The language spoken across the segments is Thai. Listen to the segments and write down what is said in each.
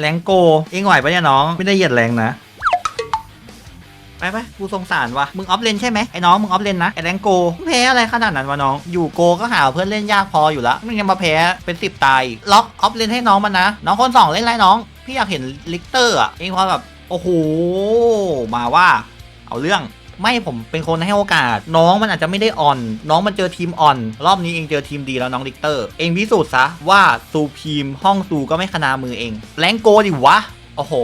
แรงโก เองไหวปะเนี่ยน้อง ไม่ได้เหยียดแรงนะ ไปไปกูสงสารวะมึงออฟเลนใช่ไหมไอ้น้องมึงออฟเลนนะไอ้แรงโกมึงแพ้อะไรขนาดนั้นวะน้อง อยู่โกก็หาเพื่อนเล่นยากพออยู่แล้วมึงยังมาแพ้เป็นสิบตายล็อกออฟเลนให้น้องมันนะน้องคนสองเล่นไรน้อง พี่อยากเห็นลิกเตอร์อะเองพอแบบโอ้โหมาว่า เอาเรื่อง ไม่ผมเป็นคนให้โอกาส น้องมันอาจจะไม่ได้อ่อน น้องมันเจอทีมอ่อน รอบนี้เองเจอทีมดีแล้วน้องลิกเตอร์ เองพิสูจน์ซะว่าซูพีมห้องซูก็ไม่ขนามือเองแรงโกดิวะโอ้โห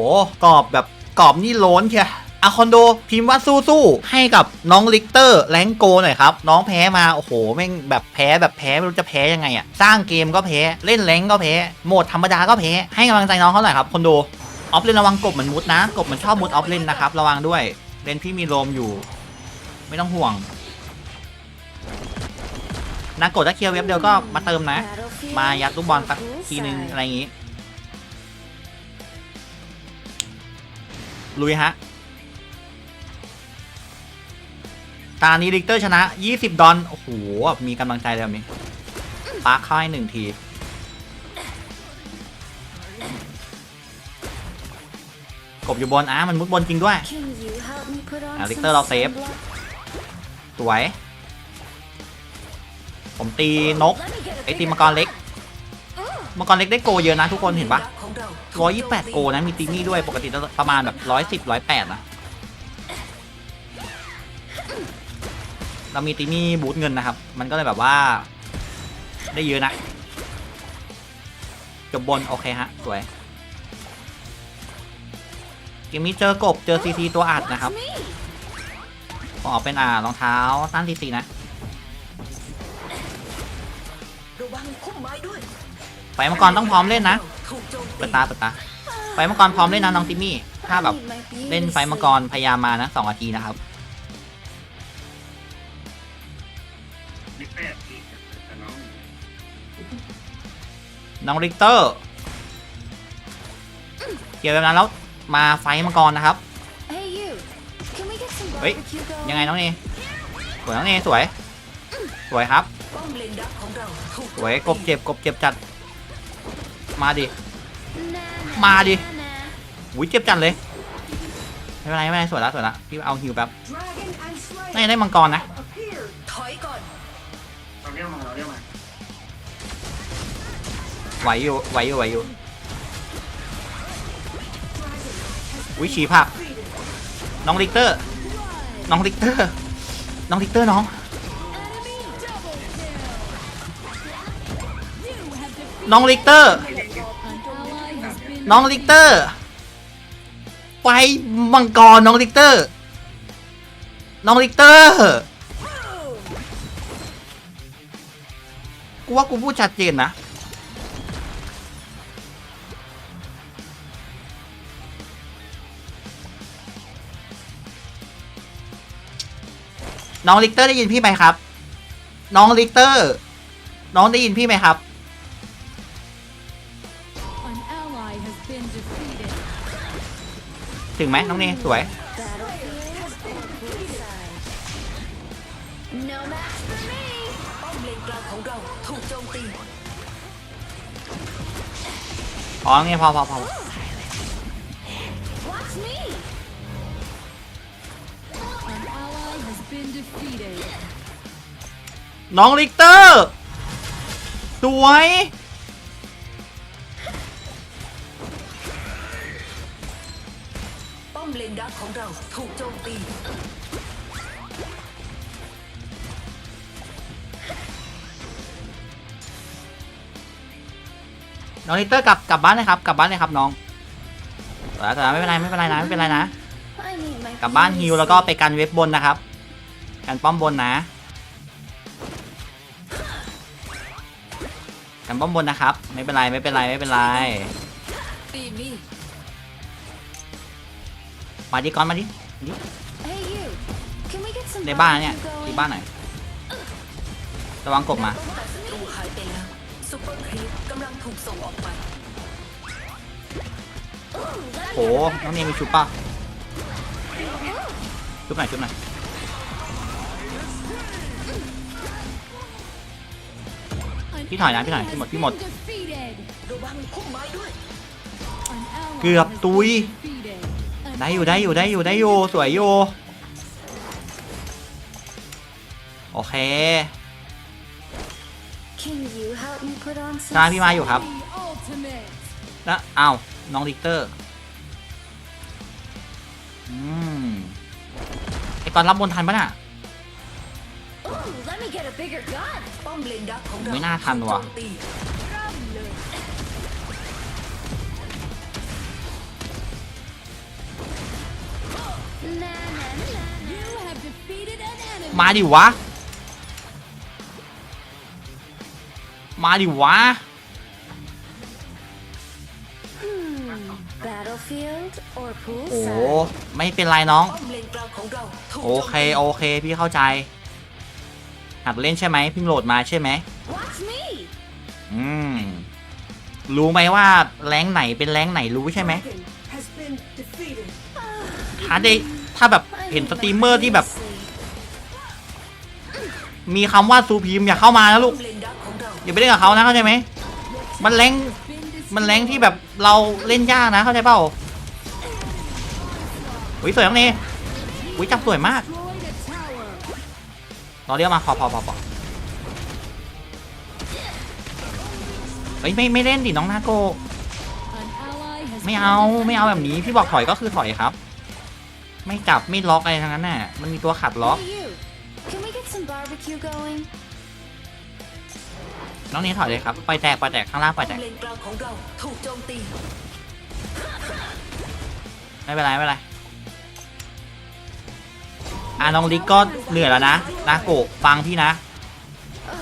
กรอบแบบกรอบนี่ล้นเชียอะคอนโดพิมพ์ว่าสู้ๆให้กับน้องลิกเตอร์แรงโกหน่อยครับ น้องแพ้มา โอ้โห แม่งแบบแพ้แบบแพ้ไม่รู้จะแพ้ยังไงอะสร้างเกมก็แพ้เล่นแรงก็แพ้โหมดธรรมดาก็แพ้ให้กำลังใจน้องเขาหน่อยครับคอนโดออฟเลนระวังกบเหมือนมุดนะ กบมันชอบมุดออฟเลนนะครับ ระวังด้วยเลนพี่มีโรมอยู่ ไม่ต้องห่วงนากดถ้าเคลียร์เว็บเดียวก็มาเติมนะ มายัดลูกบอลสักทีนึงอะไรอย่างงี้ลุยฮะ ตานี้ลิกเตอร์ชนะ 20 ดอน โอ้โห มีกำลังใจเลยแบบนี้ปาคเข้าให้หนึ่งที กบอยู่บนอ้ามันมุดบนจริงด้วยอะลิกเตอร์เราเซฟ สวย ผมตีนกไอตีมังกรเล็ก มังกรเล็กได้โกเยอะนะทุกคนเห็นปะร้อยยี่แปดโกนะมีตีนี่ด้วยปกติประมาณแบบร้อยสิบร้อยแปดนะเรามีตีนี่บูทเงินนะครับ มันก็เลยแบบว่า ได้เยอะนะ จบบน โอเคฮะ สวยเกมนี้เจอกบเจอซีซีตัวอัดนะครับ อเอาเป็นอ่ารองเท้าสั้นซีซีนะ ระวังพุ่มไม้ด้วยไฟมังกรต้องพร้อมเล่นนะ ถูกโจมเปิตีดตาเปิดตา ไฟมังกรพร้อมเล่นนะน้องติมมี่ ถ้าแบบเล่นไฟมังกรพยายามมานะสองนาทีนะครับไม่แปดสิแต่น้องน้องริกเตอร์ เกี่ยวกับนั้นแล้วมาไฟมังกรนะครับ เฮ้ยยังไงน้องเนสวยน้องเนสวย สวยครับสวยกบเจ็บกบเจ็บจัด มาดิ มาดิอุ้ยเจ็บจัดเลยไม่เป็นไรไม่เป็นไรสวยล้วสวยล้วพี่เอาฮิวแป๊บน่าจะได้มังกรนะไหวอยู่ไหวอยู่ไหวอยู่อุ้ยฉีผักน้องลิกเตอร์ น้องลิกเตอร์ น้องลิกเตอร์น้อง น้องลิกเตอร์ น้องลิกเตอร์ไฟมังกรน้องลิกเตอร์ น้องลิกเตอร์ กูว่ากูพูดชัดเจนนะ น้องลิกเตอร์ได้ยินพี่ไหมครับ น้องลิกเตอร์ น้องได้ยินพี่ไหมครับ An ally has been defeated. ถึงไหมน้องเนสวย No match for me. ป้อมเลนกลางของเราถูกโจมตีพอน้องเนพอพอพอ น้องลิกเตอร์สวยป้อมเลนดักของเราถูกโจมตีน้องลิกเตอร์กลับกลับบ้านเลยครับกลับบ้านเลยครับน้องแต่แต่ไม่เป็นไรไม่เป็นไรนะไม่เป็นไรนะ กลับบ้านฮิวแล้วก็ไปกันเว็บบนนะครับ กันป้อมบนนะ กันป้อมบนนะครับ ไม่เป็นไรไม่เป็นไรไม่เป็นไรตีมี่มาดิก่อนมาดิ Hey you. Can we get some ในบ้านเนี่ย barbecue ที่ going? บ้านหน่อยระวังกบมาป้องกันศัตรูหายไปแล้วซุปเปอร์ครีปกำลังถูกส่งออกไปโหน้องเนยมีชุบป่ะชุบหน่อยชุบหน่อย พี่ถอยนะพี่ถอยพี่หมดพี่หมด enemy has been defeated. ระวังพุ่มไม้ด้วย An ally เกือบ has ตุย been defeated. An ได้อยู่ได้อยู่ได้อยู่ได้อยู่สวยอยู่โอเค Can you help me put on กลาง some พี่มาอยู่ครับ The ultimate. แล้วอ้าวน้องลิกเตอร์อืมไอก่อนรับบนทันปะน่ะ ป้อมเลนดักของเราไม่น่าทันว่ะ ถูกโจมตี Na na na. You have defeated an enemy. มาดิวะ มาดิวะ Hmm. Battlefield or โอ้ poolside? ไม่เป็นไรน้อง ป้อมเลนกลางของเราถูกโอโจมเค ตี โอเค พี่เข้าใจ หัดเล่นใช่ไหมเพิ่งโหลดมาใช่ไหม Watch me. อืม รู้ไหมว่าแรงค์ไหนเป็นแรงค์ไหนรู้ใช่ไหม has been defeated ถ้าได้ถ้าแบบเห็นสตรีมเมอร์ที่แบบ มีคำว่าซูพีมอย่าเข้ามานะลูป้อกมเลนดักของเราอย่าไปเล่นกับเขานะเข้าใจไหม มันแรงค์ Been มันแรงค์ที่แบบเราเล่นยากนะเข้าใจเปล่าอุ้ยสวยมากนี่อุ้ยจับสวยมาก destroyed a tower. รอเรียกมาพอพอพอพอเฮ้ยไม่ไม่เล่นดิน้องนาโก An ally has ไม่ been เอา defeated. ไม่เอาแบบนี้พี่บอกถอยก็คือถอยครับ ไม่จับไม่ล็อกอะไรทั้งนั้นน่ะมันมีตัวขัดล็อก Hey you. Can we get some barbecue going? น้องนี้ถอยเลยครับปล่อยแตกปล่อยแตกข้างล่างปล่อยแตป้อมกเลนกลางของเราถูกโจมตีไม่เป็นไรไม่เป็นไรอ่ะน้องลิกก็เหนื่อยแล้วนะนาโกะฟังพี่นะ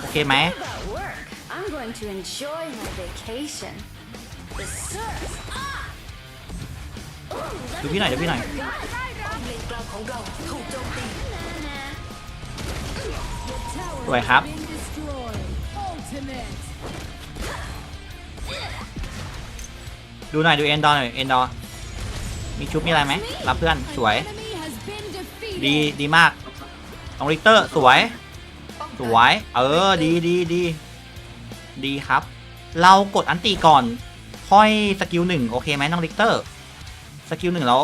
โอเคไหม About work. I'm going to enjoy my vacation. The surf. Ah! Ooh, let ดู me พี่หน่อยดูพี่หน่อยป้อมเลนกลางของเราถูกโจมตี Na na. Tower สวยครับ has been destroyed. Ultimate. ดูหน่อยดูเอ็นดอร์หน่อยเอ็นดอร์มีชุบมีอะไรไหมรับเพื่อน An สวย ดีดีมากน้องลิกเตอร์สวย สวย เออ ดีดีดีดีครับ เรากดอันตีก่อน ค่อยสกิลหนึ่งโอเคไหมน้องลิกเตอร์ สกิลหนึ่งแล้ว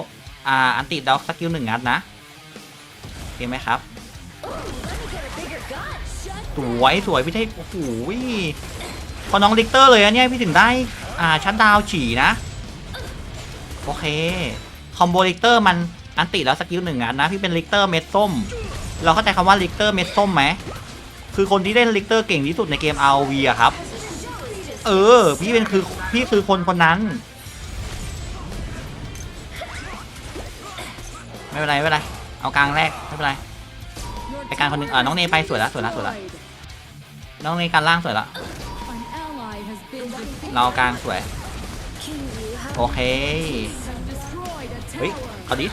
อ่า อันติแล้วสกิลหนึ่งงัดนะ โอเคไหมครับ สวยสวยพี่เท่โอ้โหพอน้องลิกเตอร์เลยอะเนี่ยพี่ถึงได้ อ่า ชัดดาวฉี่นะ โอเค คอมโบลิกเตอร์มัน อันติแล้วสกิลหนึ่งงัดนะพี่เป็นลิกเตอร์เม็ดส้ม เราเข้าใจคำว่าลิกเตอร์เม็ดส้มไหมคือคนที่เล่นลิกเตอร์เก่งที่สุดในเกม ROV อะครับ เออ พี่เป็นคือพี่คือคนคนนั้น ไม่เป็นไรไม่เป็นไร เอากลางแรกไม่เป็นไรไปการคนหนึ่งเออน้องเนไปสวยละสวยละสวยละ destroyed. น้องในการล่างสวยละ An ally has been defeated. เรากลางสวย โอเค เฮ้ยเอาดิ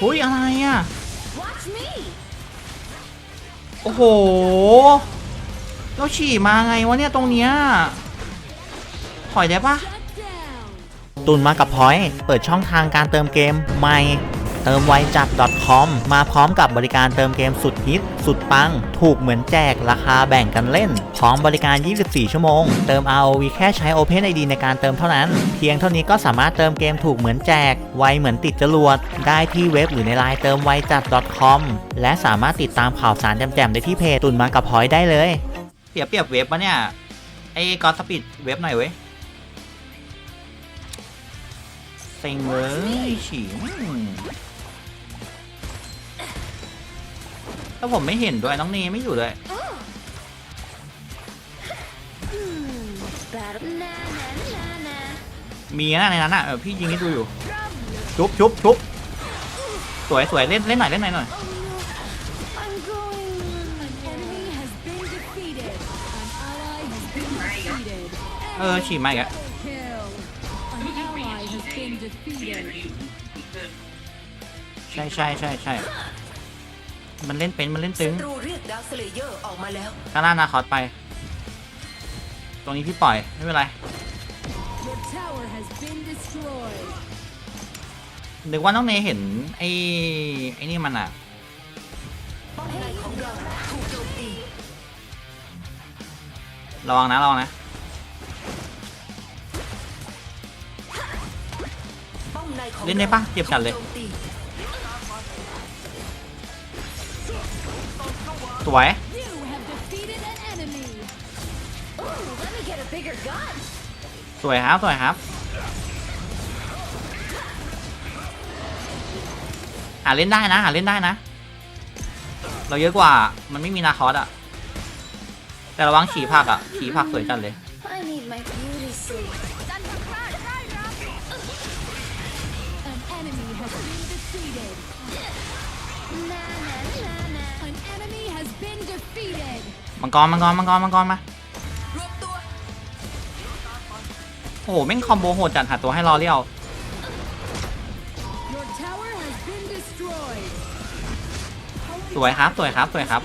หุ้ยอะไรอะ Watch me. โอ้โห เราฉี่มาไงวะเนี่ยตรงเนี้ย ถอยได้ปะ Shut down. ตุนมากับพอยต์เปิดช่องทางการเติมเกมใหม่ เติมไวจัด .com มาพร้อมกับบริการเติมเกมสุดฮิต สุดปัง ถูกเหมือนแจกราคาแบ่งกันเล่น พร้อมบริการ 24 ชั่วโมง เติม ROV แค่ใช้ OpenID ในการเติมเท่านั้น เพียงเท่านี้ก็สามารถเติมเกมถูกเหมือนแจก ไวเหมือนติดจรวด ได้ที่เว็บหรือในไลน์เติมไวจัด .com และสามารถติดตามข่าวสารแจ่มๆได้ที่เพจตุนมากับพอยได้เลย เสียเปรียบเว็บปะเนี่ยไอ้กอสปิดเว็บหน่อยเว้ยเซ็งเลยฉี่ อืมแล้วผมไม่เห็นด้วยน้องเนไม่อยู่ด้วยมีนะในนั้นอะเออพี่ยิงให้ดูอยู่ชุบชุบชุบสวยสวยเล่นเล่นหน่อยเล่นหน่อยหน่อยเออฉี่มาอีกแล้ว Kill. An ally has been defeated. ใช่ใช่ใช่ใช่ มันเล่นเป็นมันเล่นตึงถูเรียกดาวสเลเยอร์ออกมาแล้วข้าล่านาคอตไป ตรงนี้พี่ปล่อยไม่เป็นไร Your นึกว่าน้องเนยเห็นไอ้ไอ้นี่มันอะ ป้องนระวังนะระวังนะเล่นได้ปะเจ็บจัดเลย a bigger gun. สวยครับ สวยครับหาเล่นได้นะหาเล่นได้นะ เราเยอะกว่ามันไม่มีนาคอสอะแต่ระวังฉีผักอะฉีผักสวยจัดเลย I need my beauty sleep. An enemy has been defeated. Na na na na. An enemy has been defeated. มังกรมังกรมังกรมังกรมารวบตัวโอ้โหแม่งคอมโบโหดจัดหาตัวให้รอเลี้ยว Your tower has been destroyed. สวยครับสวยครับสวยครับ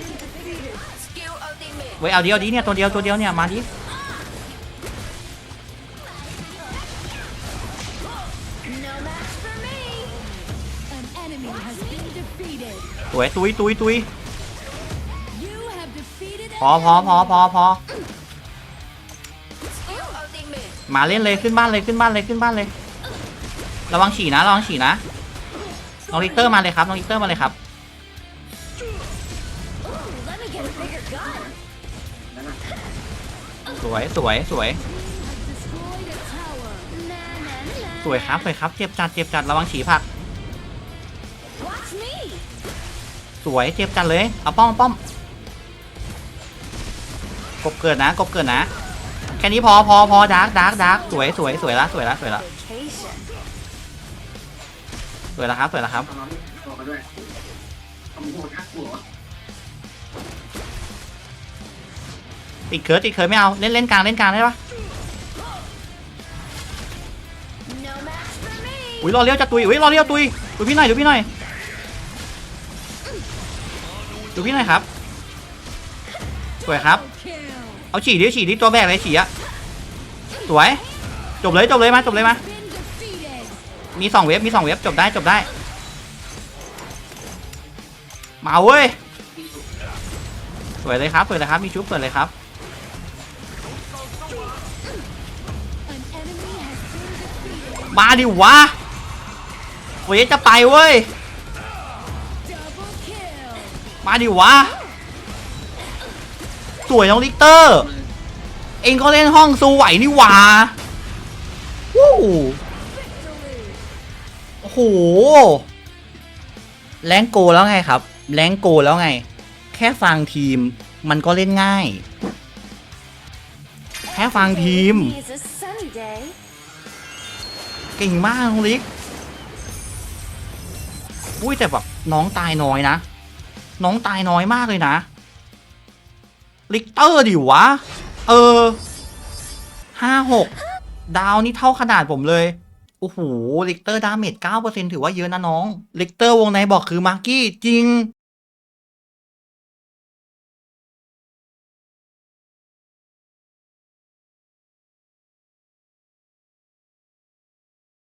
สกิลอัลติเมทเว้ยเอาเดียวดีเนี่ยตัวเดียวตัวเดียวเนี่ยมาดิ สวยตุยตุยตุย You have defeated พอพอพอพอพอสกิลอัลติเมทมาเล่นเลยขึ้นบ้านเลยขึ้นบ้านเลยขึ้นบ้านเลย ระวังฉี่นะระวังฉี่นะน้องลิกเตอร์มาเลยครับน้องลิกเตอร์มาเลยครับ Ooh, let me get a bigger gun. สวยสวยสวย has destroyed a tower. Na na na. สวยครับสวยครับเจ็บจัดเจ็บจัดระวังฉี่ผัก สวยเจ็บจัดเลย เอาป้อมป้อมกบเกิดนะกบเกิดนะ แค่นี้พอพอพอดาร์กดาร์กดาร์กสวยสวยสวยละสวยละสวยละสวยละครับสวยละครับติดเคิร์ดติดเคิร์ดไม่เอาเล่นเล่นกลางเล่นกลางได้ปะอุ้ยรอเลี้ยวจะตุยอุ้ยรอเลี้ยวตุยดูพี่หน่อยดูพี่หน่อย ดูพี่หน่อยครับสวยครับ เอาฉี่ดิฉี่ดิตัวแบกเลยฉี่อะสวย จบเลยจบเลยมาจบเลยมามีสองเว็บมีสองเว็บจบได้จบได้ มาเว้ยสวยเลยครับสวยเลยครับมีชุบสวยเลยครับมาดิวะเวยจะไปเว้ย มาดิวะ สวยน้องลิกเตอร์ เองก็เล่นห้องซูไหวนี่หว่าวู้โอ้โห แรงโกแล้วไงครับ แรงโกแล้วไง แค่ฟังทีมมันก็เล่นง่าย แค่ฟังทีม เก่งมากน้องลิกอุ้ยแต่แบบน้องตายน้อยนะ น้องตายน้อยมากเลยนะลิกเตอร์ดิวะ เออห้าหกดาวนี่เท่าขนาดผมเลย โอ้โหลิกเตอร์ดาเมจเก้าเปอร์เซ็นถือว่าเยอะนะน้องลิกเตอร์วงในบอกคือมาร์กี้จริง